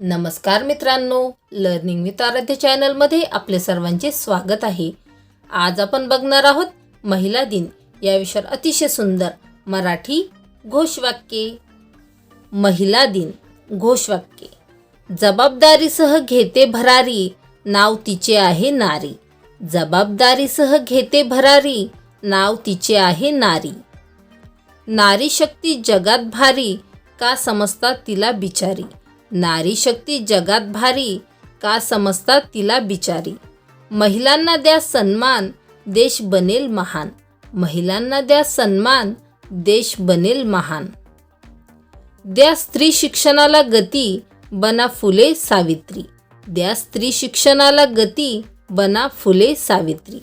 नमस्कार मित्रांनो learning with आराध्य चॅनलमध्ये आपले सर्वांचे स्वागत आहे. आज आपण बघणार आहोत महिला दिन. या विषयावर अतिशय सुंदर मराठी घोषवाक्ये. महिला दिन घोषवाक्ये. जबाबदारीसह घेते भरारी नाव तिचे आहे नारी. जबाबदारीसह घेते भरारी नाव तिचे आहे नारी. नारी शक्ती जगात भारी का समजतात तिला बिचारी. नारी शक्ती जगात भारी का समजतात तिला बिचारी. महिलांना द्या सन्मान देश बनेल महान. महिलांना द्या सन्मान देश बनेल महान. द्या स्त्री शिक्षणाला गती बना फुले सावित्री. द्या स्त्री शिक्षणाला गती बना फुले सावित्री.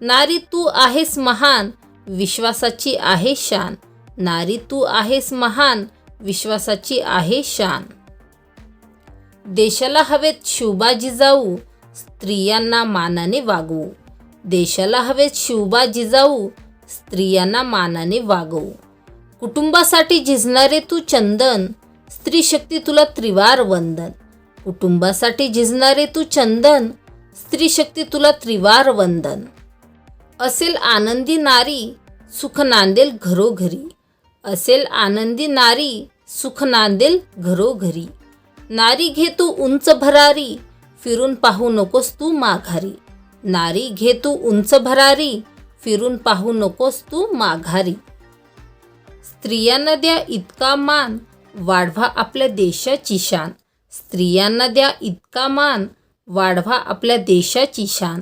नारी तू आहेस महान विश्वासाची आहे शान. नारी तू आहेस महान विश्वासाची आहे शान. देशाला हवेत शिवबा जाऊ स्त्रियांना मानाने वागवू देशाला हवेत शिवबा जाऊ स्त्रियांना मानाने वागवू कुटुंबासाठी झिजणारे तू चंदन स्त्री शक्ती तुला त्रिवार वंदन. कुटुंबासाठी झिजणारे तू चंदन स्त्री शक्ती तुला त्रिवार वंदन. असेल आनंदी नारी सुख नांदेल घरोघरी. असेल आनंदी नारी सुख नांदेल घरोघरी. नारी घे तू उंच भरारी फिरून पाहू नकोस तू माघारी. नारी घे तू उंच भरारी फिरून पाहू नकोस तू माघारी. स्त्रियांना द्या इतका मान वाढवा आपल्या देशाची शान. स्त्रियांना द्या इतका मान वाढवा आपल्या देशाची शान.